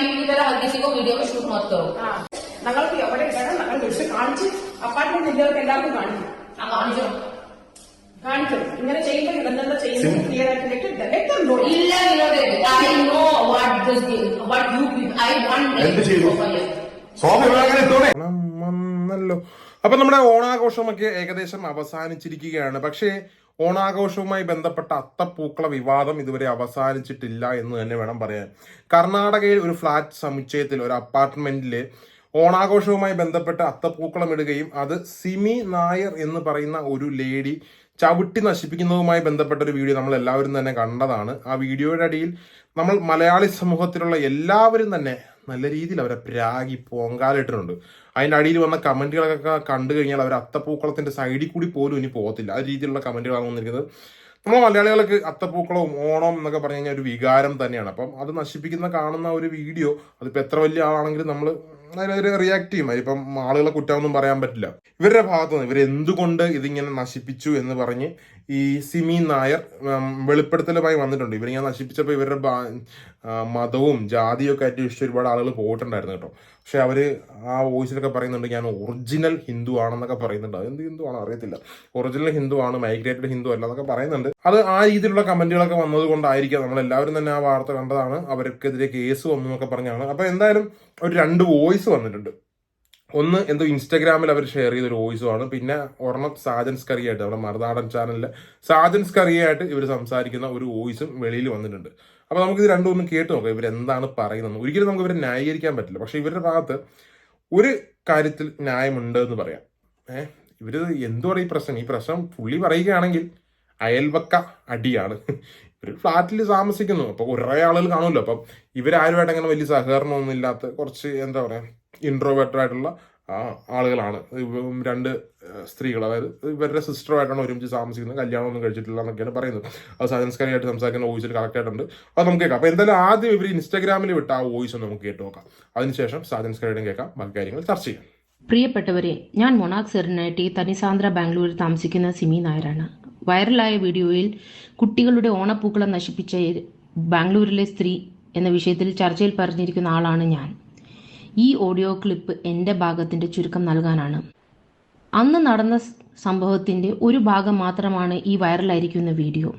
Video തരാം ഹഗീസ് को video में शूट ഞങ്ങൾക്ക് ഇടണം? ഞങ്ങൾ വിളിച്ച് കാണിച്ച് അപ്പാർട്ട്മെന്റ് എല്ലാവർക്കും എല്ലാവർക്കും കാണിക്കും. ആ കാണിച്ചോ? ഇങ്ങനെ ചെയ്യുമ്പോൾ ക്ലിയർ ഇല്ല I know what what you I എന്ത് അപ്പൊ നമ്മുടെ ഓണാഘോഷമൊക്കെ ഏകദേശം അവസാനിച്ചിരിക്കുകയാണ്. പക്ഷേ ഓണാഘോഷവുമായി ബന്ധപ്പെട്ട അത്തപ്പൂക്കള വിവാദം ഇതുവരെ അവസാനിച്ചിട്ടില്ല എന്ന് തന്നെ വേണം പറയാൻ. കർണാടകയിൽ ഒരു ഫ്ലാറ്റ് സമുച്ചയത്തിൽ ഒരു അപ്പാർട്ട്മെന്റിൽ ഓണാഘോഷവുമായി ബന്ധപ്പെട്ട് അത്തപ്പൂക്കളം ഇടുകയും അത് സിമി നായർ എന്ന് പറയുന്ന ഒരു ലേഡി ചവിട്ടി നശിപ്പിക്കുന്നതുമായി ബന്ധപ്പെട്ട ഒരു വീഡിയോ നമ്മൾ എല്ലാവരും തന്നെ കണ്ടതാണ്. ആ വീഡിയോയുടെ അടിയിൽ നമ്മൾ മലയാളി സമൂഹത്തിലുള്ള എല്ലാവരും തന്നെ നല്ല രീതിയിൽ അവരെ പ്രാഗി പൊങ്കാലിട്ടിട്ടുണ്ട്. അതിന്റെ അടിയിൽ വന്ന കമന്റുകളൊക്കെ കണ്ടു കഴിഞ്ഞാൽ അവർ അത്തപ്പൂക്കളത്തിന്റെ സൈഡിൽ കൂടി പോലും ഇനി പോകത്തില്ല. ആ രീതിയിലുള്ള കമന്റുകളാണ് വന്നിരിക്കുന്നത്. നമ്മൾ മലയാളികൾക്ക് അത്തപ്പൂക്കളവും ഓണം എന്നൊക്കെ പറഞ്ഞു കഴിഞ്ഞാൽ ഒരു വികാരം തന്നെയാണ്. അപ്പം അത് നശിപ്പിക്കുന്ന കാണുന്ന ഒരു വീഡിയോ അതിപ്പോൾ എത്ര വലിയ ആളാണെങ്കിലും നമ്മൾ അതിനെതിരെ റിയാക്ട് ചെയ്യും. അതിപ്പം ആളുകളെ കുറ്റമൊന്നും പറയാൻ പറ്റില്ല. ഇവരുടെ ഭാഗത്തുനിന്ന് ഇവരെന്തുകൊണ്ട് ഇതിങ്ങനെ നശിപ്പിച്ചു എന്ന് പറഞ്ഞ് ഈ സിമി നായർ വെളിപ്പെടുത്തലുമായി വന്നിട്ടുണ്ട്. ഇവരിങ്ങനെ നശിപ്പിച്ചപ്പോൾ ഇവരുടെ മതവും ജാതിയൊക്കെ ഒക്കെ ഇഷ്ടം ഒരുപാട് ആളുകൾ പോയിട്ടുണ്ടായിരുന്നു കേട്ടോ. പക്ഷെ അവർ ആ വോയിസിലൊക്കെ പറയുന്നുണ്ട് ഞാൻ ഒറിജിനൽ ഹിന്ദു ആണെന്നൊക്കെ പറയുന്നുണ്ട്. അത് എന്ത് ഹിന്ദു ആണോ അറിയത്തില്ല. ഒറിജിനൽ ഹിന്ദു ആണ് മൈഗ്രേറ്റഡ് ഹിന്ദു അല്ല എന്നൊക്കെ പറയുന്നുണ്ട്. അത് ആ രീതിയിലുള്ള കമന്റുകളൊക്കെ വന്നത് കൊണ്ടായിരിക്കാം നമ്മൾ എല്ലാവരും തന്നെ ആ വാർത്ത കണ്ടതാണ്. അവർക്കെതിരെ കേസ് വന്നു എന്നൊക്കെ പറഞ്ഞാണ്. അപ്പൊ എന്തായാലും ഒരു രണ്ട് വോയിസ് വന്നിട്ടുണ്ട്. ഒന്ന് എന്തോ ഇൻസ്റ്റാഗ്രാമിൽ അവർ ഷെയർ ചെയ്ത ഒരു വോയിസും ആണ്. പിന്നെ ഒരെണ്ണം സാജൻസ് കറിയായിട്ട് നമ്മുടെ മറുനാടൻ ചാനലിലെ സാജൻസ് കറിയായിട്ട് ഇവർ സംസാരിക്കുന്ന ഒരു വോയിസും വെളിയിൽ വന്നിട്ടുണ്ട്. അപ്പൊ നമുക്ക് ഇത് രണ്ടും ഒന്നും കേട്ട് നോക്കാം ഇവരെന്താണ് പറയുന്നത് ഒരിക്കലും നമുക്ക് ഇവരെ ന്യായീകരിക്കാൻ പറ്റില്ല. പക്ഷെ ഇവരുടെ ഭാഗത്ത് ഒരു കാര്യത്തിൽ ന്യായമുണ്ട് എന്ന് പറയാം. ഏഹ് ഇവർ എന്തു പറയും ഈ പ്രശ്നം? ഈ പ്രശ്നം പുള്ളി പറയുകയാണെങ്കിൽ അയൽവക്ക അടിയാണ്. ഇവർ ഫ്ലാറ്റിൽ താമസിക്കുന്നു. അപ്പൊ കുറേ ആളുകൾ കാണുമല്ലോ. അപ്പം ഇവരാരുമായിട്ട് അങ്ങനെ വലിയ സഹകരണമൊന്നും ഇല്ലാത്ത കുറച്ച് എന്താ പറയാ ഇൻട്രോവേർട്ടഡ് ആയിട്ടുള്ള ആളുകളാണ്. രണ്ട് സ്ത്രീകൾ. അതായത് ഇവരുടെ സിസ്റ്ററുമായിട്ടാണ് ഒരുമിച്ച് താമസിക്കുന്നത്. കല്യാണമൊന്നും കഴിച്ചിട്ടില്ല എന്നൊക്കെയാണ് പറയുന്നത്. അത് സജൻസ്കാരിയായിട്ട് സംസാരിക്കുന്ന വോയിസിൽ കറക്റ്റ് ആയിട്ടുണ്ട്. അത് നമുക്ക് കേൾക്കാം. അപ്പൊ എന്തായാലും ആദ്യം ഇവർ ഇൻസ്റ്റാഗ്രാമിൽ വിട്ട ആ വോയിസ് ഒന്ന് നമുക്ക് കേട്ട് നോക്കാം. അതിനുശേഷം സജൻസ്കാരിയുടെയും കേൾക്കാം. ബാക്കി കാര്യങ്ങൾ ചർച്ച ചെയ്യാം. പ്രിയപ്പെട്ടവരെ ഞാൻ മൊണാക് സെറിനായിട്ട് തനിസാന്ദ്ര ബാംഗ്ലൂരിൽ താമസിക്കുന്ന സിമി നായരാണ്. വൈറലായ വീഡിയോയിൽ കുട്ടികളുടെ ഓണപ്പൂക്കളം നശിപ്പിച്ച ബാംഗ്ലൂരിലെ സ്ത്രീ എന്ന വിഷയത്തിൽ ചർച്ചയിൽ പറഞ്ഞിരിക്കുന്ന ആളാണ് ഞാൻ. ഈ ഓഡിയോ ക്ലിപ്പ് എന്റെ ഭാഗത്തിന്റെ ചുരുക്കം നൽകാനാണ്. അന്ന് നടന്ന സംഭവത്തിന്റെ ഒരു ഭാഗം മാത്രമാണ് ഈ വൈറലായിരിക്കുന്ന വീഡിയോ.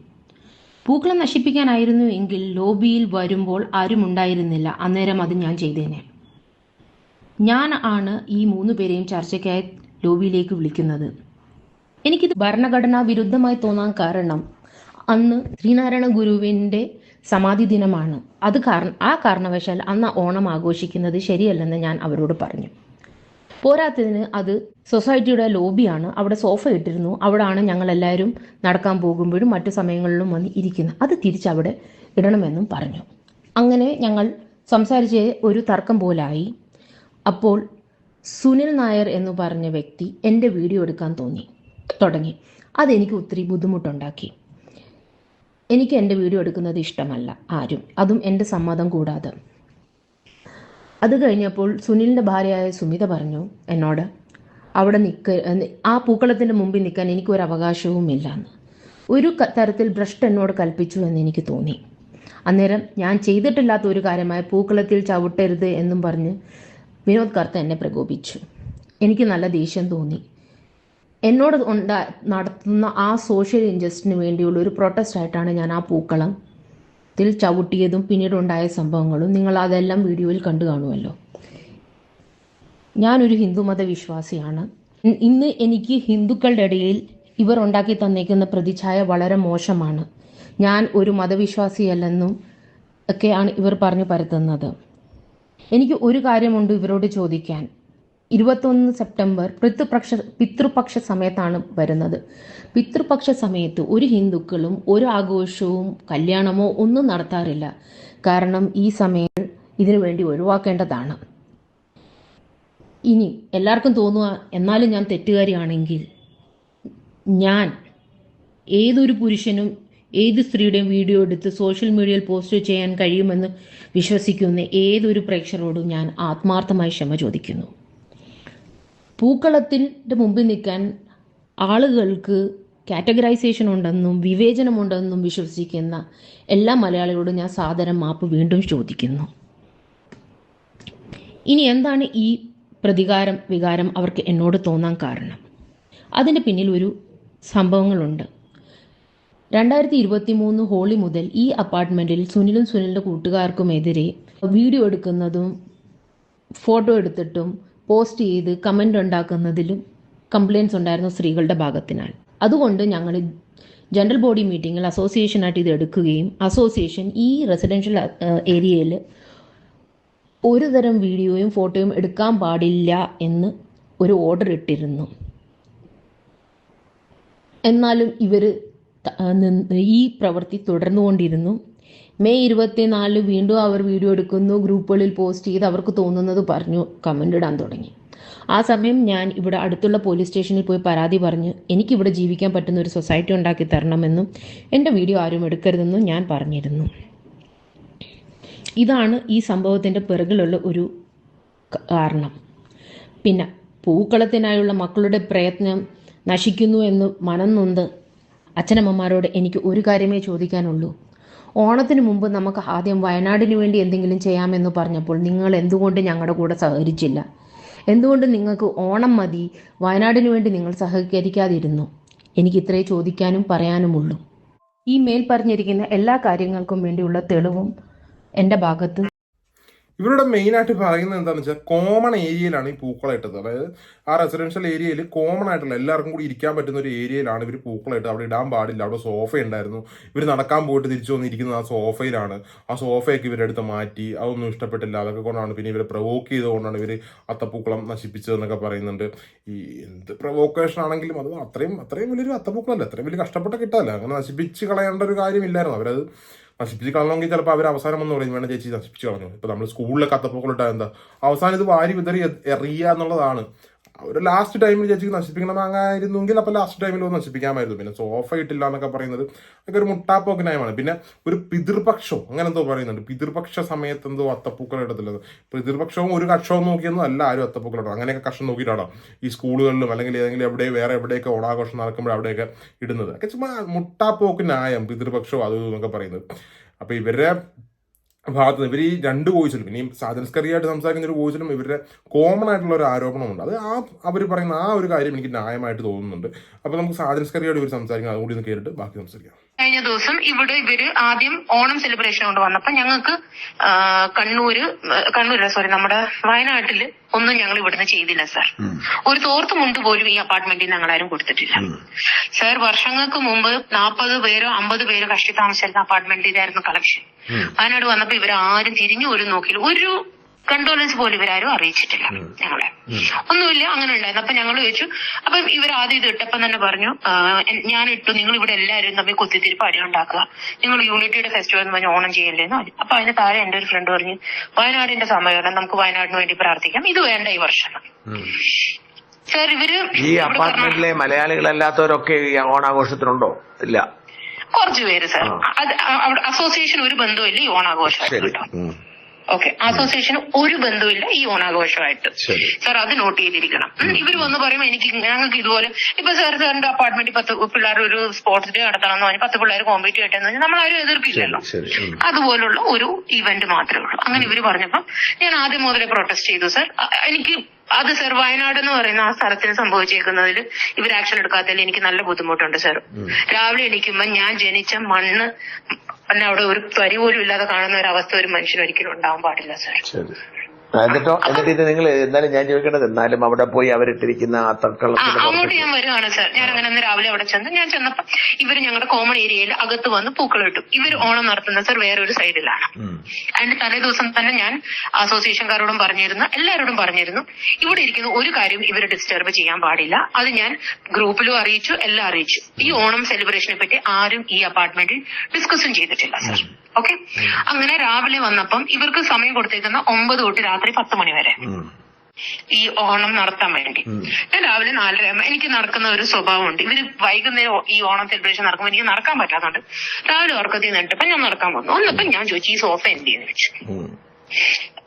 പൂക്കളം നശിപ്പിക്കാനായിരുന്നു എങ്കിൽ ലോബിയിൽ വരുമ്പോൾ ആരും ഉണ്ടായിരുന്നില്ല. അന്നേരം അത് ഞാൻ ചെയ്തേനെ. ഞാൻ ആണ് ഈ മൂന്ന് പേരെയും ചർച്ചയ്ക്കായി ലോബിയിലേക്ക് വിളിക്കുന്നത്. എനിക്കിത് ഭരണഘടനാ വിരുദ്ധമായി തോന്നാൻ കാരണം അന്ന് ശ്രീനാരായണ ഗുരുവിന്റെ സമാധി ദിനമാണ് അത് കാരണം ആ കാരണവശാൽ അന്ന് ഓണം ആഘോഷിക്കുന്നത് ശരിയല്ലെന്ന് ഞാൻ അവരോട് പറഞ്ഞു. പോരാത്തതിന് അത് സൊസൈറ്റിയുടെ ലോബിയാണ്. അവിടെ സോഫ ഇട്ടിരുന്നു. അവിടാണ് ഞങ്ങൾ എല്ലാവരും നടക്കാൻ പോകുമ്പോഴും മറ്റു സമയങ്ങളിലും വന്ന് ഇരിക്കുന്നത്. അത് തിരിച്ചവിടെ ഇടണമെന്നും പറഞ്ഞു. അങ്ങനെ ഞങ്ങൾ സംസാരിച്ച് ഒരു തർക്കം പോലായി. അപ്പോൾ സുനിൽ നായർ എന്ന് പറഞ്ഞ വ്യക്തി എന്റെ വീഡിയോ എടുക്കാൻ തോന്നി തുടങ്ങി. അതെനിക്ക് ഒത്തിരി ബുദ്ധിമുട്ടുണ്ടാക്കി. എനിക്ക് എന്റെ വീഡിയോ എടുക്കുന്നത് ഇഷ്ടമല്ല ആരും. അതും എന്റെ സമ്മതം കൂടാതെ. അത് കഴിഞ്ഞപ്പോൾ സുനിലിന്റെ ഭാര്യയായ സുമിത പറഞ്ഞു എന്നോട് അവിടെ നിൽക്ക ആ പൂക്കളത്തിന്റെ മുമ്പിൽ നിൽക്കാൻ എനിക്കൊരു അവകാശവുമില്ല എന്ന് ഒരു തരത്തിൽ ഭ്രഷ്ട് എന്നോട് കൽപ്പിച്ചു എന്ന് എനിക്ക് തോന്നി. അന്നേരം ഞാൻ ചെയ്തിട്ടില്ലാത്ത ഒരു കാര്യമായ പൂക്കളത്തിൽ ചവിട്ടരുത് എന്നും പറഞ്ഞ് വിനോദ് കർത്ത എന്നെ പ്രകോപിച്ചു. എനിക്ക് നല്ല ദേഷ്യം തോന്നി. എന്നോട് ഉണ്ടാ നടത്തുന്ന ആ സോഷ്യൽ ഇൻജസ്റ്റിന് വേണ്ടിയുള്ള ഒരു പ്രൊട്ടസ്റ്റ് ആയിട്ടാണ് ഞാൻ ആ പൂക്കളം ത്തിൽ ചവിട്ടിയതും പിന്നീടുണ്ടായ സംഭവങ്ങളും നിങ്ങൾ അതെല്ലാം വീഡിയോയിൽ കണ്ടു കാണുമല്ലോ. ഞാനൊരു ഹിന്ദുമത വിശ്വാസിയാണ് ഇന്ന് എനിക്ക് ഹിന്ദുക്കളുടെ ഇടയിൽ ഇവർ ഉണ്ടാക്കി തന്നേക്കുന്ന പ്രതിച്ഛായ വളരെ മോശമാണ്. ഞാൻ ഒരു മതവിശ്വാസിയല്ലെന്നും ഒക്കെയാണ് ഇവർ പറഞ്ഞു പരത്തുന്നത്. എനിക്ക് ഒരു കാര്യമുണ്ട് ഇവരോട് ചോദിക്കാൻ. ഇരുപത്തൊന്ന് സെപ്റ്റംബർ പിതൃപക്ഷ പിതൃപക്ഷ സമയത്താണ് വരുന്നത്. പിതൃപക്ഷ സമയത്ത് ഒരു ഹിന്ദുക്കളും ഒരു ആഘോഷവും കല്യാണമോ ഒന്നും നടത്താറില്ല. കാരണം ഈ സമയം ഇതിനു വേണ്ടി ഒഴിവാക്കേണ്ടതാണ്. ഇനി എല്ലാവർക്കും തോന്നുക എന്നാലും ഞാൻ തെറ്റുകാരിയാണെങ്കിൽ ഞാൻ ഏതൊരു പുരുഷനും ഏത് സ്ത്രീയുടെയും വീഡിയോ എടുത്ത് സോഷ്യൽ മീഡിയയിൽ പോസ്റ്റ് ചെയ്യാൻ കഴിയുമെന്ന് വിശ്വസിക്കുന്ന ഏതൊരു പ്രേക്ഷകരോടും ഞാൻ ആത്മാർത്ഥമായി ക്ഷമ ചോദിക്കുന്നു. പൂക്കളത്തിന്റെ മുമ്പിൽ നിൽക്കാൻ ആളുകൾക്ക് കാറ്റഗറൈസേഷൻ ഉണ്ടെന്നും വിവേചനമുണ്ടെന്നും വിശ്വസിക്കുന്ന എല്ലാ മലയാളികളോടും ഞാൻ സാദരം മാപ്പ് വീണ്ടും ചോദിക്കുന്നു. ഇനി എന്താണ് ഈ പ്രതികാരം വികാരം അവർക്ക് എന്നോട് തോന്നാൻ കാരണം? അതിന്റെ പിന്നിൽ ഒരു സംഭവങ്ങളുണ്ട്. രണ്ടായിരത്തി ഇരുപത്തി മൂന്ന് ഹോളി മുതൽ ഈ അപ്പാർട്ട്മെന്റിൽ സുനിലും സുനിലിന്റെ കൂട്ടുകാർക്കുമെതിരെ വീഡിയോ എടുക്കുന്നതും ഫോട്ടോ എടുത്തിട്ടും പോസ്റ്റ് ചെയ്ത് കമന്റ് ഉണ്ടാക്കുന്നതിലും കംപ്ലയിൻസ് ഉണ്ടായിരുന്നു സ്ത്രീകളുടെ ഭാഗത്തിനാൽ അതുകൊണ്ട് ഞങ്ങൾ ജനറൽ ബോഡി മീറ്റിങ്ങിൽ അസോസിയേഷനായിട്ട് ഇത് എടുക്കുകയും അസോസിയേഷൻ ഈ റെസിഡൻഷ്യൽ ഏരിയയിൽ ഒരു തരം വീഡിയോയും ഫോട്ടോയും എടുക്കാൻ പാടില്ല എന്ന് ഒരു ഓർഡർ ഇട്ടിരുന്നു. എന്നാലും ഇവർ ഈ പ്രവൃത്തി തുടർന്നുകൊണ്ടിരുന്നു. മെയ് ഇരുപത്തിനാലിന് വീണ്ടും അവർ വീഡിയോ എടുക്കുന്നു. ഗ്രൂപ്പുകളിൽ പോസ്റ്റ് ചെയ്ത് അവർക്ക് തോന്നുന്നത് പറഞ്ഞു കമന്റ് ഇടാൻ തുടങ്ങി. ആ സമയം ഞാൻ ഇവിടെ അടുത്തുള്ള പോലീസ് സ്റ്റേഷനിൽ പോയി പരാതി പറഞ്ഞ് എനിക്കിവിടെ ജീവിക്കാൻ പറ്റുന്ന ഒരു സൊസൈറ്റി ഉണ്ടാക്കി തരണമെന്നും എന്റെ വീഡിയോ ആരും എടുക്കരുതെന്നും ഞാൻ പറഞ്ഞിരുന്നു. ഇതാണ് ഈ സംഭവത്തിന്റെ പിറകിലുള്ള ഒരു കാരണം. പിന്നെ പൂക്കളത്തിനായുള്ള മക്കളുടെ പ്രയത്നം നശിക്കുന്നു എന്ന് മനം നൊന്ത് അച്ഛനമ്മമാരോട് എനിക്ക് ഒരു കാര്യമേ ചോദിക്കാനുള്ളൂ. ഓണത്തിന് മുമ്പ് നമുക്ക് ആദ്യം വയനാടിന് വേണ്ടി എന്തെങ്കിലും ചെയ്യാമെന്ന് പറഞ്ഞപ്പോൾ നിങ്ങൾ എന്തുകൊണ്ട് ഞങ്ങളുടെ കൂടെ സഹകരിച്ചില്ല? എന്തുകൊണ്ട് നിങ്ങൾക്ക് ഓണം മതി വയനാടിന് വേണ്ടി നിങ്ങൾ സഹകരിക്കാതിരുന്നു? എനിക്ക് ഇത്രേ ചോദിക്കാനും പറയാനുമുള്ളൂ. ഈ മേൽ പറഞ്ഞിരിക്കുന്ന എല്ലാ കാര്യങ്ങൾക്കും വേണ്ടിയുള്ള തെളിവും എന്റെ ഭാഗത്ത് ഇവരുടെ മെയിൻ ആയിട്ട് പറയുന്നത് എന്താണെന്ന് വെച്ചാൽ കോമൺ ഏരിയയിലാണ് ഈ പൂക്കളായിട്ടത് അതായത് ആ റെസിഡൻഷ്യൽ ഏരിയയിൽ കോമൺ ആയിട്ടുള്ള എല്ലാവർക്കും കൂടി ഇരിക്കാൻ പറ്റുന്ന ഒരു ഏരിയയിലാണ് ഇവർ പൂക്കളായിട്ട് അവിടെ ഇടാൻ പാടില്ല. അവിടെ സോഫ ഉണ്ടായിരുന്നു. ഇവർ നടക്കാൻ പോയിട്ട് തിരിച്ചു വന്നിരിക്കുന്നത് ആ സോഫയിലാണ് ആ സോഫയൊക്കെ ഇവരുടെ അടുത്ത് മാറ്റി. അതൊന്നും ഇഷ്ടപ്പെട്ടില്ല. അതൊക്കെ കൊണ്ടാണ് പിന്നെ ഇവരെ പ്രൊവോക്ക് ചെയ്തുകൊണ്ടാണ് ഇവർ അത്തപ്പൂക്കളം നശിപ്പിച്ചതെന്നൊക്കെ പറയുന്നുണ്ട്. ഈ എന്ത് പ്രൊവോക്കേഷൻ ആണെങ്കിലും അത് അത്രയും അത്രയും വലിയൊരു അത്തപ്പൂക്കളല്ല അത്രയും വലിയ കഷ്ടപ്പെട്ട കിട്ടാല്ല അങ്ങനെ നശിപ്പിച്ച് കളയേണ്ട ഒരു കാര്യമില്ലായിരുന്നു. അവരത് നശിപ്പിച്ച് കളണമെങ്കിൽ ചിലപ്പോൾ അവർ അവസാനം എന്ന് പറയും വേണം ചേച്ചി നശിപ്പിച്ച് കളഞ്ഞു. ഇപ്പൊ നമ്മൾ സ്കൂളിലെ കത്തപ്പൊക്കെ ഇട്ടാൽ എന്താ? അവസാനം ഇത് വാരി വിതറി എറിയുക എന്നുള്ളതാണ് ഒരു ലാസ്റ്റ് ടൈമിൽ ചേച്ചിക്ക് നശിപ്പിക്കണം അങ്ങായിരുന്നെങ്കിൽ അപ്പോൾ ലാസ്റ്റ് ടൈമിൽ ഒന്ന് നശിപ്പിക്കാമായിരുന്നു. പിന്നെ സോഫ ഇട്ടില്ല എന്നൊക്കെ പറയുന്നത് അതൊക്കെ ഒരു മുട്ടാപ്പോക്ക് നയമാണ് പിന്നെ ഒരു പിതൃപക്ഷം അങ്ങനെ എന്തോ പറയുന്നുണ്ട്. പിതൃപക്ഷ സമയത്ത് എന്തോ അത്തപ്പൂക്കൾ ഇടത്തില്ലത്. പിതൃപക്ഷവും ഒരു കക്ഷവും നോക്കിയൊന്നും അല്ല ആരും അത്തപ്പൂക്കൾ ഇടും അങ്ങനെയൊക്കെ കക്ഷം നോക്കിയിട്ടാണോ ഈ സ്കൂളുകളിലും അല്ലെങ്കിൽ ഏതെങ്കിലും എവിടെ വേറെ എവിടെയൊക്കെ ഓണാഘോഷം നടക്കുമ്പോൾ അവിടെയൊക്കെ ഇടുന്നത്. ഒക്കെ ചുമ്മാ മുട്ടാപ്പോക്ക് ന്യായം പിതൃപക്ഷവും അത് എന്നൊക്കെ പറയുന്നത്. അപ്പൊ ഇവരുടെ ഭാഗത്ത് നിന്ന് ഇവർ ഈ രണ്ട് വോയിസിലും ഇനിയും സാധനസ്കറിയായിട്ട് സംസാരിക്കുന്ന ഒരു വോയിസിലും ഇവരുടെ കോമൺ ആയിട്ടുള്ള ഒരു ആരോപണമുണ്ട്. അത് ആ അവർ പറയുന്ന ആ ഒരു കാര്യം എനിക്ക് ന്യായമായിട്ട് തോന്നുന്നുണ്ട്. അപ്പോൾ നമുക്ക് സാധനസ്കറിയോട് ഇവർ സംസാരിക്കാം. അതുകൂടി ഒന്ന് കേട്ടിട്ട് ബാക്കി സംസാരിക്കാം. കഴിഞ്ഞ ദിവസം ഇവിടെ ഇവർ ആദ്യം ഓണം സെലിബ്രേഷൻ കൊണ്ട് വന്നപ്പോ ഞങ്ങൾക്ക് കണ്ണൂര് കണ്ണൂര് സോറി നമ്മുടെ വയനാട്ടിൽ ഒന്നും ഞങ്ങൾ ഇവിടുന്ന് ചെയ്തില്ല സാർ ഒരു തോർത്ത് മുണ്ട് പോലും ഈ അപ്പാർട്ട്മെന്റിൽ ഞങ്ങൾ ആരും കൊടുത്തിട്ടില്ല. സാർ വർഷങ്ങൾക്ക് മുമ്പ് നാൽപ്പത് പേരോ അമ്പത് പേരോ കഷ്ടി താമസിച്ചിരുന്ന അപ്പാർട്ട്മെന്റിൽ ഇതായിരുന്നു കളക്ഷൻ വയനാട് വന്നപ്പോ ഇവരാരും തിരിഞ്ഞു ഒരു നോക്കിയില്ല. ഒരു കണ്ടോലൻസ് പോലും ഇവരാരും അറിയിച്ചിട്ടില്ല ഞങ്ങളെ. ഒന്നുമില്ല അങ്ങനെ ഉണ്ടായിരുന്നു അപ്പൊ ഞങ്ങൾ ചോദിച്ചു അപ്പൊ ഇവർ ആദ്യം ഇത് ഇട്ടപ്പം തന്നെ പറഞ്ഞു ഞാൻ ഇട്ടു നിങ്ങൾ ഇവിടെ എല്ലാവരും തമ്മിൽ കുത്തിത്തിരിപ്പ് അടി ഉണ്ടാക്കുക നിങ്ങൾ യൂണിറ്റിയുടെ ഫെസ്റ്റിവൽ എന്ന് പറഞ്ഞ് ഓണം ചെയ്യല്ലേന്ന് പറഞ്ഞു. അപ്പൊ അതിന് താഴെ എന്റെ ഒരു ഫ്രണ്ട് പറഞ്ഞു വയനാടിന്റെ സമയമാണ് നമുക്ക് വയനാടിന് വേണ്ടി പ്രാർത്ഥിക്കാം. ഇത് വേണ്ട ഈ വർഷം സാർ ഇവർ ഈ അപ്പാർട്ട്മെന്റിലെ മലയാളികളല്ലാത്തവരൊക്കെ ഈ ഓണാഘോഷത്തിനുണ്ടോ ഇല്ല. കുറച്ചു പേര് സാർ. അത് അസോസിയേഷൻ ഒരു ബന്ധമില്ല ഈ ഓണാഘോഷം കേട്ടോ. ഓക്കെ അസോസിയേഷന് ഒരു ബന്ധമില്ല ഈ ഓണാഘോഷമായിട്ട്. സാർ അത് നോട്ട് ചെയ്തിരിക്കണം. ഇവർ വന്ന് പറയുമ്പോൾ എനിക്ക് ഞങ്ങൾക്ക് ഇതുപോലെ ഇപ്പൊ സാർ സാറിന്റെ അപ്പാർട്ട്മെന്റിൽ പത്ത് പിള്ളേർ ഒരു സ്പോർട്സ് ഡേ നടത്തണം എന്ന് പറഞ്ഞാൽ പത്ത് പിള്ളേർ കോമ്പീറ്റ് ആയിട്ടെന്ന് പറഞ്ഞാൽ നമ്മൾ ആരും എതിർപ്പില്ലല്ലോ. അതുപോലുള്ള ഒരു ഇവന്റ് മാത്രമേ ഉള്ളൂ. അങ്ങനെ ഇവർ പറഞ്ഞപ്പോ ഞാൻ ആദ്യം മുതലേ പ്രൊട്ടസ്റ്റ് ചെയ്തു സാർ എനിക്ക് അത് സർ വയനാട് എന്ന് പറയുന്ന ആ സ്ഥലത്തിന് സംഭവിച്ചേക്കുന്നതിൽ ഇവർ ആക്ഷൻ എടുക്കാത്തതിൽ എനിക്ക് നല്ല ബുദ്ധിമുട്ടുണ്ട് സാർ രാവിലെ എണീക്കുമ്പോൾ ഞാൻ ജനിച്ച മണ്ണ് പിന്നെ അവിടെ ഒരു പരി പോലും ഇല്ലാതെ കാണുന്ന ഒരു അവസ്ഥ ഒരു മനുഷ്യൻ ഒരിക്കലും ഉണ്ടാവാൻ പാടില്ല സാർ എന്നിട്ടോ എന്നിട്ട് ഇത് നിങ്ങൾ എന്നാലും ഞാൻ ചോദിക്കേണ്ടത് എന്നാലും അവിടെ പോയി അവരിട്ടിരിക്കുന്ന ആ തക്കളത്തിന്റെ അങ്ങോട്ട് ഞാൻ വരുവാണ് സർ. ഞാൻ അങ്ങനെ അന്ന് രാവിലെ അവിടെ ചെന്ന് ഞാൻ ചെന്നപ്പോ ഇവർ ഞങ്ങളുടെ കോമൺ ഏരിയയിൽ അകത്ത് വന്ന് പൂക്കൾ ഇട്ടു ഇവർ ഓണം സർ വേറെ ഒരു സൈഡിലാണ്. അതിന്റെ തലേ ദിവസം തന്നെ ഞാൻ അസോസിയേഷൻകാരോടും പറഞ്ഞിരുന്നു എല്ലാവരോടും പറഞ്ഞിരുന്നു. ഇവിടെ ഇരിക്കുന്ന ഒരു കാര്യം ഇവരെ ഡിസ്റ്റർബ് ചെയ്യാൻ പാടില്ല. അത് ഞാൻ ഗ്രൂപ്പിലും അറിയിച്ചു എല്ലാം അറിയിച്ചു. ഈ ഓണം സെലിബ്രേഷനെ പറ്റി ആരും ഈ അപ്പാർട്ട്മെന്റിൽ ഡിസ്കസും ചെയ്തിട്ടില്ല സാർ. ഓക്കെ? അങ്ങനെ രാവിലെ വന്നപ്പം ഇവർക്ക് സമയം കൊടുത്തേക്കുന്ന ഒമ്പത് തൊട്ട് രാത്രി പത്ത് മണി വരെ. ഈ ഓണം നടത്താൻ വേണ്ടി. ഞാൻ രാവിലെ നാലര എനിക്ക് നടക്കുന്ന ഒരു സ്വഭാവമുണ്ട്. ഇവർ വൈകുന്നേരം ഈ ഓണം സെലിബ്രേഷൻ നടക്കുമ്പോൾ എനിക്ക് നടക്കാൻ പറ്റാത്തതുകൊണ്ട് രാവിലെ ഉറക്കത്തിൽ നിന്നിട്ടപ്പോ ഞാൻ നടക്കാൻ വന്നു. വന്നപ്പോ ഞാൻ ചോദിച്ചു ഈ സോഫ എന്ത് ചെയ്യുന്നു ചോദിച്ചു.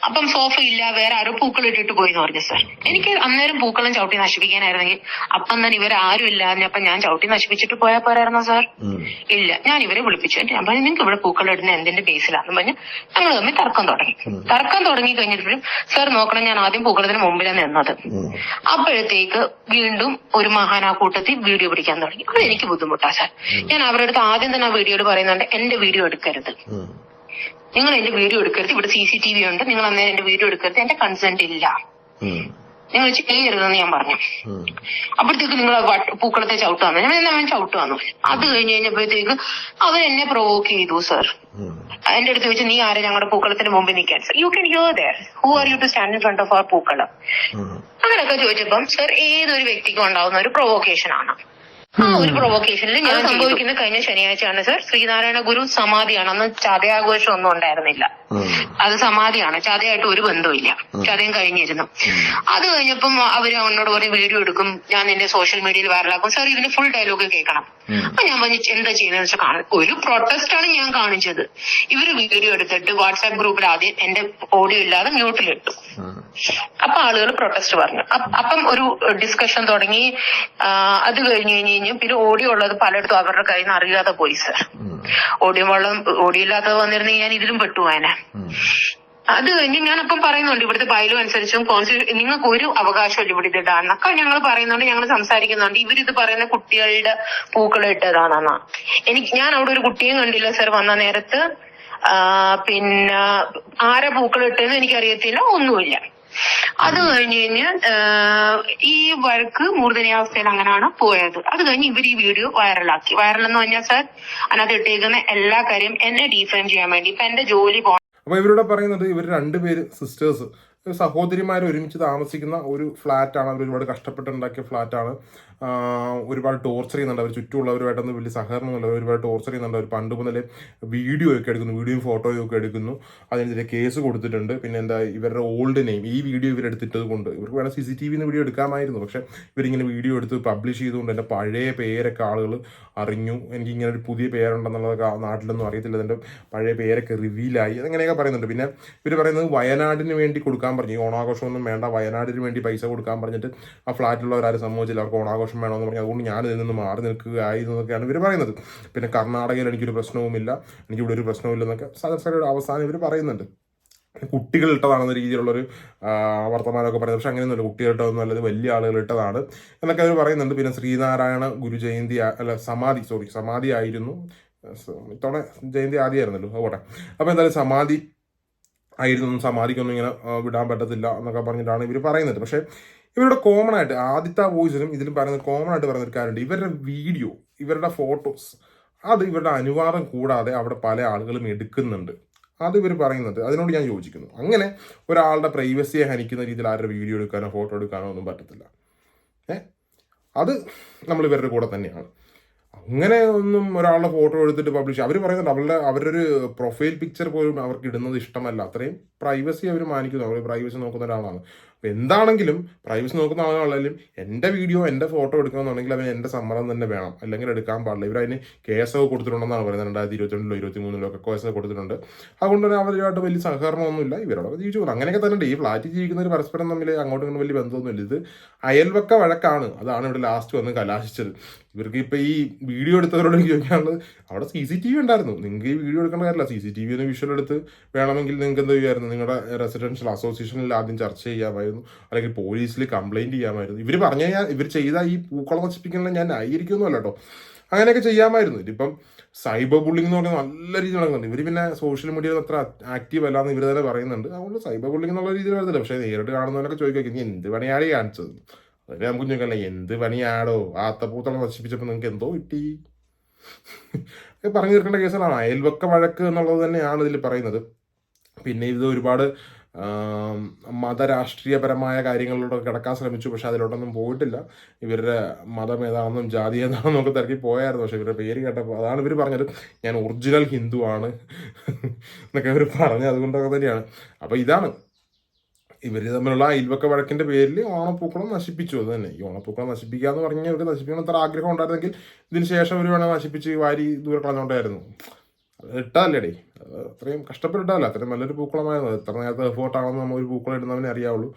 അപ്പം സോഫ ഇല്ല വേറെ ആരോ പൂക്കൾ ഇട്ടിട്ട് പോയി എന്ന് പറഞ്ഞു സാർ എനിക്ക് അന്നേരം പൂക്കളം ചവിട്ടി നശിപ്പിക്കാനായിരുന്നെങ്കിൽ അപ്പം തന്നെ ആരും ഇല്ല. അപ്പൊ ഞാൻ ചവിട്ടി നശിപ്പിച്ചിട്ട് പോയാൽ പോരായിരുന്നോ സാർ ഇല്ല. ഞാൻ ഇവരെ വിളിപ്പിച്ചു. ഞാൻ പറഞ്ഞു നിങ്ങൾക്ക് ഇവിടെ പൂക്കൾ ഇടുന്ന എന്തിന്റെ ബേസിലാണെന്ന് പറഞ്ഞ് ഞങ്ങൾ തമ്മിൽ തർക്കം തുടങ്ങി. തർക്കം തുടങ്ങി കഴിഞ്ഞപ്പോഴും സാർ നോക്കണം ഞാൻ ആദ്യം പൂക്കളത്തിന് മുമ്പിലാണ് നിന്നത്. അപ്പോഴത്തേക്ക് വീണ്ടും ഒരു മഹാനാ കൂട്ടത്തിൽ വീഡിയോ പിടിക്കാൻ തുടങ്ങി. അത് എനിക്ക് ബുദ്ധിമുട്ടാ സാർ ഞാൻ അവരുടെ അടുത്ത് ആദ്യം തന്നെ ആ വീഡിയോയിൽ പറയുന്നുണ്ട് എന്റെ വീഡിയോ എടുക്കരുത്. നിങ്ങൾ എന്റെ വീഡിയോ എടുക്കരുത്. ഇവിടെ സി സി ടി വി ഉണ്ട്. നിങ്ങൾ അന്നേരം എന്റെ വീഡിയോ എടുക്കരുത്. എന്റെ കൺസെന്റ് ഇല്ല. നിങ്ങൾ ചെയ്യരുതെന്ന് ഞാൻ പറഞ്ഞു. അപ്പോഴത്തേക്ക് നിങ്ങൾ പൂക്കളത്തെ ചവിട്ട് വന്നു. ഞാൻ അവൻ ചവിട്ട് വന്നു. അത് കഴിഞ്ഞ് കഴിഞ്ഞപ്പോഴത്തേക്ക് അവൻ എന്നെ പ്രൊവോക്ക് ചെയ്തു സർ എന്റെ അടുത്ത് വെച്ച് നീ ആരെ ഞങ്ങളുടെ പൂക്കളത്തിന് മുമ്പിൽ നിൽക്കാൻ? Sir you can hear there who are you to stand in front of our pookalam? അങ്ങനെയൊക്കെ ചോദിച്ചപ്പം സർ ഏതൊരു വ്യക്തിക്കും ഉണ്ടാവുന്ന ഒരു പ്രൊവോക്കേഷൻ ആണ്. ആ ഒരു പ്രൊവോക്കേഷനിൽ ഞാൻ സംഭവിക്കുന്ന കഴിഞ്ഞ ശനിയാഴ്ചയാണ് സർ. ശ്രീനാരായണ ഗുരു സമാധിയാണ്. അന്ന് ചതയാഘോഷം ഒന്നും ഉണ്ടായിരുന്നില്ല. അത് സമാധിയാണ്. ചതയായിട്ട് ഒരു ബന്ധമില്ല ചതയും കഴിഞ്ഞിരുന്നു. അത് കഴിഞ്ഞപ്പം അവർ അവനോട് പറയും വീഡിയോ എടുക്കും. ഞാൻ എന്റെ സോഷ്യൽ മീഡിയയിൽ വൈറലാക്കും സർ ഇതിന്റെ ഫുൾ ഡയലോഗ് കേൾക്കണം. അപ്പൊ ഞാൻ പറഞ്ഞു എന്താ ചെയ്യുന്നത് വെച്ചാൽ കാണും ഒരു പ്രൊട്ടസ്റ്റ് ആണ് ഞാൻ കാണിച്ചത്. ഇവർ വീഡിയോ എടുത്തിട്ട് വാട്സാപ്പ് ഗ്രൂപ്പിൽ ആദ്യം എന്റെ ഓഡിയോ ഇല്ലാതെ മ്യൂട്ടിലിട്ടു അപ്പൊ ആളുകൾ പ്രൊട്ടസ്റ്റ് പറഞ്ഞു. അപ്പം ഒരു ഡിസ്കഷൻ തുടങ്ങി. അത് കഴിഞ്ഞ് കഴിഞ്ഞ് കഴിഞ്ഞ്. പിന്നെ ഓഡിയോ ഉള്ളത് പലയിടത്തും അവരുടെ കയ്യിൽ നിന്ന് അറിയാതെ പോയി സർ ഓഡിയോ വെള്ളം ഓഡിയോ ഇല്ലാത്തത് വന്നിരുന്നെങ്കിൽ ഞാൻ ഇതിലും പെട്ടുപോയനെ അത് കഴിഞ്ഞ് ഞാനപ്പം പറയുന്നുണ്ട് ഇവിടുത്തെ ബൈലും അനുസരിച്ചും കോൺസ്റ്റിറ്റ്യൂ നിങ്ങൾക്ക് ഒരു അവകാശമില്ല ഇവിടെ ഇത് ഇടാന്നൊക്കെ ഞങ്ങൾ പറയുന്നുണ്ട് ഞങ്ങൾ സംസാരിക്കുന്നുണ്ട്. ഇവരിത് പറയുന്ന കുട്ടികളുടെ പൂക്കൾ ഇട്ടതാണെന്നാ. എനിക്ക് ഞാൻ അവിടെ ഒരു കുട്ടിയും കണ്ടില്ല സർ വന്ന നേരത്ത്. പിന്നെ ആരെ പൂക്കൾ ഇട്ടെന്ന് എനിക്കറിയത്തില്ല ഒന്നുമില്ല. അത് കഴിഞ്ഞ് കഴിഞ്ഞ് ആ, ഈ വഴക്ക് മൂർധനിയാവസ്ഥയിൽ അങ്ങനെയാണ് പോയത്. അത് കഴിഞ്ഞ് ഇവർ ഈ വീഡിയോ വൈറലാക്കി. വൈറൽ എന്ന് പറഞ്ഞാൽ സാർ അതിനകത്ത് ഇട്ടേക്കുന്ന എല്ലാ കാര്യം എന്നെ ഡിഫൈൻ ചെയ്യാൻ വേണ്ടി. ഇപ്പൊ എന്റെ ജോലി അപ്പോൾ ഇവരോട് പറയുന്നത് ഇവർ രണ്ടുപേര് സിസ്റ്റേഴ്സ് സഹോദരിമാർ ഒരുമിച്ച് താമസിക്കുന്ന ഒരു ഫ്ലാറ്റാണ്. അവർ ഒരുപാട് കഷ്ടപ്പെട്ടുണ്ടാക്കിയ ഫ്ലാറ്റാണ്. ഒരുപാട് ടോർച്ചർ ചെയ്യുന്നുണ്ട്. അവർ ചുറ്റുമുള്ളവരുമായിട്ടൊന്നും വലിയ സഹകരണമില്ല ഒരുപാട് ടോർച്ചർ ചെയ്യുന്നുണ്ട്. അവർ പണ്ട് മുതലേ വീഡിയോ ഒക്കെ എടുക്കുന്നു. വീഡിയോയും ഫോട്ടോയും ഒക്കെ എടുക്കുന്നു. അതിനെതിരെ കേസ് കൊടുത്തിട്ടുണ്ട്. പിന്നെ എന്താ ഇവരുടെ ഓൾഡ് നെയിം ഈ വീഡിയോ ഇവരെടുത്തിട്ടത് കൊണ്ട്. ഇവർക്ക് വേണം സി സി ടി വിന്ന് വീഡിയോ എടുക്കാമായിരുന്നു. പക്ഷേ ഇവരിങ്ങനെ വീഡിയോ എടുത്ത് പബ്ലിഷ് ചെയ്തുകൊണ്ട് എന്റെ പഴയ പേരൊക്കെ ആളുകൾ അറിഞ്ഞു. എനിക്ക് ഇങ്ങനെ ഒരു പുതിയ പേരുണ്ടെന്നുള്ളതൊക്കെ നാട്ടിലൊന്നും അറിയത്തില്ല. എന്റെ പഴയ പേരൊക്കെ റിവീലായി അങ്ങനെയൊക്കെ പറയുന്നുണ്ട്. പിന്നെ ഇവർ പറയുന്നത് വയനാടിന് വേണ്ടി കൊടുക്കാൻ പറഞ്ഞു ഈ ഓണാഘോഷമൊന്നും വേണ്ട വയനാടിന് വേണ്ടി പൈസ കൊടുക്കാൻ പറഞ്ഞിട്ട് ആ ഫ്ലാറ്റിലുള്ളവരാരും സമ്മതിച്ചില്ല. അവർക്ക് ഓണാഘോഷം വേണമെന്ന് പറഞ്ഞു. അതുകൊണ്ട് ഞാൻ ഇതിൽ നിന്ന് മാറി നിൽക്കുകയായി എന്നൊക്കെയാണ് ഇവർ പറയുന്നത്. പിന്നെ കർണാടകയിൽ എനിക്കൊരു പ്രശ്നവുമില്ല. എനിക്കിവിടെ ഒരു പ്രശ്നവുമില്ലെന്നൊക്കെ സദസ്സരുടെ അവസാനം ഇവർ പറയുന്നുണ്ട്. കുട്ടികൾ ഇട്ടതാണെന്ന രീതിയിലുള്ളൊരു വർത്തമാനമൊക്കെ പറയുന്നത്. പക്ഷെ അങ്ങനെയൊന്നുമില്ല. കുട്ടികൾ ഇട്ടതൊന്നും വലിയ ആളുകൾ ഇട്ടതാണ് എന്നൊക്കെ അവർ പറയുന്നുണ്ട്. പിന്നെ ശ്രീനാരായണ ഗുരു ജയന്തി അല്ല സമാധി സോറി സമാധി ആയിരുന്നു. ഇത്തവണ ജയന്തി ആദ്യമായിരുന്നല്ലോ. അതുപോട്ടെ അപ്പോൾ എന്തായാലും സമാധി ആയിരുന്നു സമാധിക്കൊന്നും ഇങ്ങനെ വിടാൻ പറ്റത്തില്ല എന്നൊക്കെ പറഞ്ഞിട്ടാണ് ഇവർ പറയുന്നത്. പക്ഷേ ഇവരുടെ കോമൺ ആയിട്ട് ആദ്യത്തെ വോയിസിലും ഇതിലും പറയുന്നത് കോമൺ ആയിട്ട് പറയുന്ന ഒരു കാര്യമുണ്ട്. ഇവരുടെ വീഡിയോ ഇവരുടെ ഫോട്ടോസ് അത് ഇവരുടെ അനുവാദം കൂടാതെ അവിടെ പല ആളുകളും എടുക്കുന്നുണ്ട്. അത് ഇവർ പറയുന്നുണ്ട് അതിനോട് ഞാൻ യോജിക്കുന്നു. അങ്ങനെ ഒരാളുടെ പ്രൈവസിയെ ഹനിക്കുന്ന രീതിയിൽ ആരുടെ വീഡിയോ എടുക്കാനോ ഫോട്ടോ എടുക്കാനോ ഒന്നും പറ്റത്തില്ല. ഏ? അത് നമ്മൾ ഇവരുടെ കൂടെ തന്നെയാണ്. അങ്ങനെ ഒന്നും ഒരാളുടെ ഫോട്ടോ എടുത്തിട്ട് പബ്ലിഷ് അവർ പറയുന്നുണ്ട് അവരുടെ ഒരു പ്രൊഫൈൽ പിക്ചർ പോലും അവർക്ക് ഇടുന്നത് ഇഷ്ടമല്ല. അത്രയും പ്രൈവസി അവർ മാനിക്കുന്നു. അവർ പ്രൈവസി നോക്കുന്ന ഒരാളാണ്. അപ്പോൾ എന്താണെങ്കിലും പ്രൈവസി നോക്കുന്ന ആളാണെങ്കിലും എന്റെ വീഡിയോ എന്റെ ഫോട്ടോ എടുക്കണമെന്നുണ്ടെങ്കിൽ അവന് എന്റെ സമ്മതം തന്നെ വേണം. അല്ലെങ്കിൽ എടുക്കാൻ പാടില്ല. ഇവരതിന് കേസൊക്കെ കൊടുത്തിട്ടുണ്ടെന്നാണ് പറയുന്നത്. രണ്ടായിരത്തി ഇരുപത്തിരണ്ടിലോ ഇരുപത്തി മൂന്നിലോ ഒക്കെ കേസൊക്കെ കൊടുത്തിട്ടുണ്ട്. അതുകൊണ്ട് തന്നെ അവരുമായിട്ട് വലിയ സഹകരണമൊന്നുമില്ല. ഇവരോടൊക്കെ ജീവിച്ചു പോകുന്നു. അങ്ങനെയൊക്കെ തന്നെ ഈ ഫ്ലാറ്റിൽ ജീവിക്കുന്നവർ പരസ്പരം തമ്മിൽ അങ്ങോട്ടും ഇങ്ങോട്ടും വലിയ ബന്ധമൊന്നുമില്ല. ഇത് അയൽവക്ക വഴക്കാണ്. അതാണ് ഇവിടെ ലാസ്റ്റ് വന്ന് കലാശിച്ചത്. ഇവർക്ക് ഇപ്പൊ ഈ വീഡിയോ എടുത്തവരോട് എനിക്ക് ചോദിക്കാനുള്ളത് അവിടെ സി സി ടി വി ഉണ്ടായിരുന്നു. നിങ്ങൾക്ക് ഈ വീഡിയോ എടുക്കേണ്ട കാര്യമില്ല സി സി ടി വി ഒന്ന് വിഷ്വൽ എടുത്ത് വേണമെങ്കിൽ നിങ്ങൾക്ക് എന്ത് ചെയ്യുമായിരുന്നു നിങ്ങളുടെ റെസിഡൻഷ്യൽ അസോസിയേഷനിൽ ആദ്യം ചർച്ച ചെയ്യാമായിരുന്നു. അല്ലെങ്കിൽ പോലീസിൽ കംപ്ലൈന്റ് ചെയ്യാമായിരുന്നു. ഇവർ പറഞ്ഞു കഴിഞ്ഞാൽ ഇവർ ചെയ്ത ഈ പൂക്കളം നശിപ്പിക്കുന്ന ഞാൻ ന്യായീകരിക്കുന്നില്ല കേട്ടോ അങ്ങനെയൊക്കെ ചെയ്യാമായിരുന്നു. ഇതിപ്പം സൈബർ ബുള്ളിംഗ് എന്ന് പറയുന്നത് നല്ല രീതിയിൽ നടക്കുന്നുണ്ട്. ഇവർ പിന്നെ സോഷ്യൽ മീഡിയയിൽ അത്ര ആക്റ്റീവ് അല്ലാന്ന് ഇവർ തന്നെ പറയുന്നുണ്ട്. അതുകൊണ്ട് സൈബർ ബുള്ളിംഗ് എന്നുള്ള രീതിയിൽ വരുന്നില്ല പക്ഷേ നേരിട്ട് കാണുന്നവരൊക്കെ ചോദിക്കും നീ എന്ത് പണിയാണ് കാണിച്ചത്? അതൊക്കെ ഞാൻ കുഞ്ഞുങ്ങളെ എന്ത് പണിയാടോ? ആത്തപ്പൂത്തളം നശിപ്പിച്ചപ്പോൾ നിങ്ങൾക്ക് എന്തോ കിട്ടി? പറഞ്ഞു തീർക്കേണ്ട കേസുകളാണ് അയൽവക്ക വഴക്ക് എന്നുള്ളത് തന്നെയാണ് ഇതിൽ പറയുന്നത്. പിന്നെ ഇത് ഒരുപാട് മതരാഷ്ട്രീയപരമായ കാര്യങ്ങളിലൂടെ കിടക്കാൻ ശ്രമിച്ചു. പക്ഷെ അതിലോട്ടൊന്നും പോയിട്ടില്ല. ഇവരുടെ മതം ഏതാണെന്നും ജാതി ഏതാണെന്നും ഒക്കെ തിരക്കി പോയായിരുന്നു. പക്ഷെ ഇവരുടെ പേര് കേട്ടപ്പോൾ അതാണ് ഇവർ പറഞ്ഞത്. ഞാൻ ഒറിജിനൽ ഹിന്ദു ആണ് എന്നൊക്കെ ഇവർ പറഞ്ഞത്. അതുകൊണ്ടൊക്കെ തന്നെയാണ്. അപ്പോൾ ഇതാണ് ഇവർ തമ്മിലുള്ള അയൽവക്ക വഴക്കിന്റെ പേരിൽ ഓണപ്പൂക്കളം നശിപ്പിച്ചു. അത് തന്നെ. ഈ ഓണപ്പൂക്കളം നശിപ്പിക്കുക എന്ന് പറഞ്ഞാൽ ഇവർക്ക് നശിപ്പിക്കണം അത്ര ആഗ്രഹം ഉണ്ടായിരുന്നെങ്കിൽ ഇതിന് ശേഷം അവർ വേണം നശിപ്പിച്ച് വാരി ദൂരെ കളഞ്ഞോണ്ടായിരുന്നു. ഇട്ടതല്ലേടേ അത് അത്രയും കഷ്ടപ്പെട്ടിട്ടല്ല. അത്രയും നല്ലൊരു പൂക്കളമായിരുന്നു. എത്ര നേരത്തെ എഫേർട്ടാണെന്ന് നമ്മൾ ഒരു പൂക്കളം ഇടുന്നവനെ അറിയാവുള്ളൂ.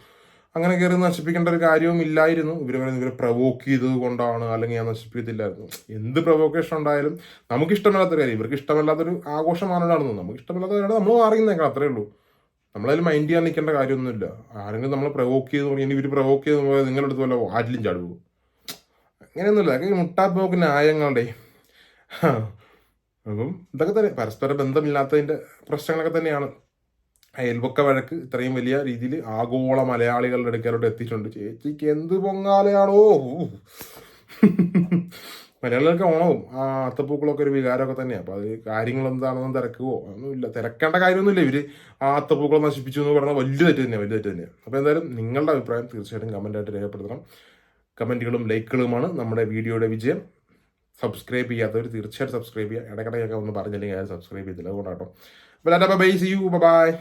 അങ്ങനെ കയറി നശിപ്പിക്കേണ്ട ഒരു കാര്യവും ഇല്ലായിരുന്നു. ഇവർ പറയുന്നത് ഇവരെ പ്രവോക്ക് ചെയ്തത് കൊണ്ടാണ് അല്ലെങ്കിൽ ഞാൻ നശിപ്പിക്കത്തില്ലായിരുന്നു. എന്ത് പ്രവോക്കേഷൻ ഉണ്ടായാലും നമുക്ക് ഇഷ്ടമില്ലാത്തൊരു കാര്യം. ഇവർക്ക് ഇഷ്ടമില്ലാത്തൊരു ആഘോഷമാണ് നടന്നത് നമുക്ക് ഇഷ്ടമല്ലാത്ത കാര്യം നമ്മൾ മാറിയുന്നേക്കാം അത്രേ ഉള്ളൂ. നമ്മളതിൽ മൈൻഡ് ചെയ്യാൻ നിൽക്കേണ്ട കാര്യമൊന്നുമില്ല. ആരെങ്കിലും നമ്മളെ പ്രവോക്ക് ചെയ്ത് ഇനി ഇവർ പ്രവോക്ക് ചെയ്ത് പോയാൽ നിങ്ങളുടെ അടുത്ത് വല്ല ആറ്റിലും ചാടുവോ അങ്ങനെയൊന്നുമില്ല. അതൊക്കെ മുട്ടാപ്പോക്ക് ന്യായങ്ങളുടെ അപ്പം ഇതൊക്കെ തന്നെ പരസ്പര ബന്ധമില്ലാത്തതിന്റെ പ്രശ്നങ്ങളൊക്കെ തന്നെയാണ്. അയൽവക്ക വഴക്ക് ഇത്രയും വലിയ രീതിയിൽ ആഗോള മലയാളികളുടെ അടുക്കലോട്ട് എത്തിയിട്ടുണ്ട്. ചേച്ചിക്ക് എന്ത് പൊങ്ങാലയാണോ. മലയാളികൾക്ക് ഓണവും ആ അത്തപ്പൂക്കളൊക്കെ ഒരു വികാരമൊക്കെ തന്നെയാണ് അപ്പോൾ അത് കാര്യങ്ങൾ എന്താണെന്ന് തിരക്കുവോ? ഒന്നുമില്ല. തിരക്കേണ്ട കാര്യമൊന്നുമില്ല. ഇവർ ആ അത്തപ്പൂക്കളം നശിപ്പിച്ചു എന്ന് പറഞ്ഞാൽ വലിയ തെറ്റ് തന്നെയാണ് വലിയ തെറ്റ് തന്നെയാണ് അപ്പോൾ എന്തായാലും നിങ്ങളുടെ അഭിപ്രായം തീർച്ചയായിട്ടും കമന്റായിട്ട് രേഖപ്പെടുത്തണം. കമന്റുകളും ലൈക്കുകളുമാണ് നമ്മുടെ വീഡിയോയുടെ വിജയം. സബ്സ്ക്രൈബ് ചെയ്യാത്തവർ തീർച്ചയായിട്ടും സബ്സ്ക്രൈബ് ചെയ്യുക ഇടയ്ക്കിടയ്ക്കൊക്കെ ഒന്ന് പറഞ്ഞില്ലെങ്കിൽ ആരും സബ്സ്ക്രൈബ് ചെയ്തില്ല അതുകൊണ്ടാട്ടോ. അപ്പോൾ ബൈ സി യു ബൈ.